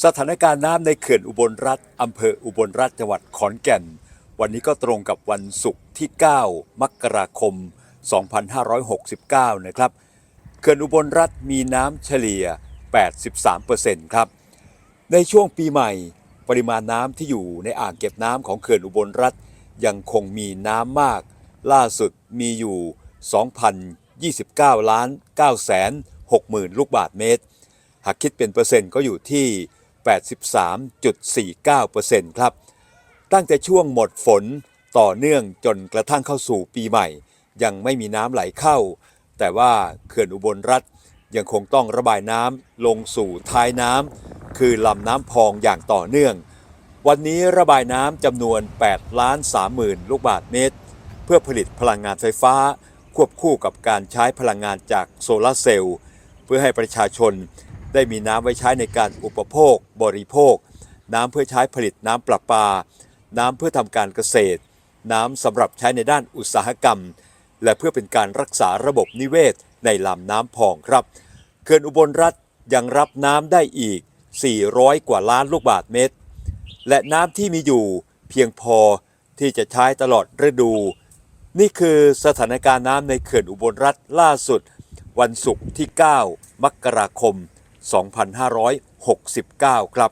สถานการณ์น้ำในเขื่อนอุบลรัฐอำเภออุบลรัฐจังหวัดขอนแก่น วันนี้ก็ตรงกับวันศุกร์ที่ 9 มกราคม 2569 นะครับ เขื่อนอุบลรัฐมีน้ำเฉลี่ย 83%ครับ ในช่วงปีใหม่ ปริมาณน้ำที่อยู่ในอ่างเก็บน้ำของเขื่อนอุบลรัฐยังคงมีน้ำมาก ล่าสุดมีอยู่ 2,029 ล้าน9แสน6หมื่นลูกบาทเมตร หากคิดเป็นเปอร์เซ็นต์ก็อยู่ที่ 83.49%ครับ ตั้งแต่ช่วงหมดฝนต่อเนื่องจนกระทั่งเข้าสู่ปีใหม่ ยังไม่มีน้ำไหลเข้า แต่ว่าเขื่อนอุบลรัฐยังคงต้องระบายน้ำลงสู่ท้ายน้ำคือลำน้ำพองอย่างต่อเนื่อง วันนี้ระบายน้ำจำนวน8ล้าน3หมื่นลูกบาทเมตร เพื่อผลิตพลังงานไฟฟ้า ควบคู่กับการใช้พลังงานจากโซลาร์เซลล์เพื่อให้ประชาชน ได้มีน้ำไว้ใช้ในการอุปโภค บริโภค น้ำเพื่อใช้ผลิตน้ำประปา น้ำเพื่อทำการเกษตร น้ำสำหรับใช้ในด้านอุตสาหกรรม และเพื่อเป็นการรักษาระบบนิเวศในลำน้ำพองครับเขื่อนอุบลรัฐยังรับน้ำได้อีก 400 กว่าล้านลูกบาทเมตร และน้ำที่มีอยู่เพียงพอที่จะใช้ตลอดฤดู นี่คือสถานการณ์น้ำในเขื่อนอุบลรัฐล่าสุด วันศุกร์ที่ 9 มกราคม 2569 ครับ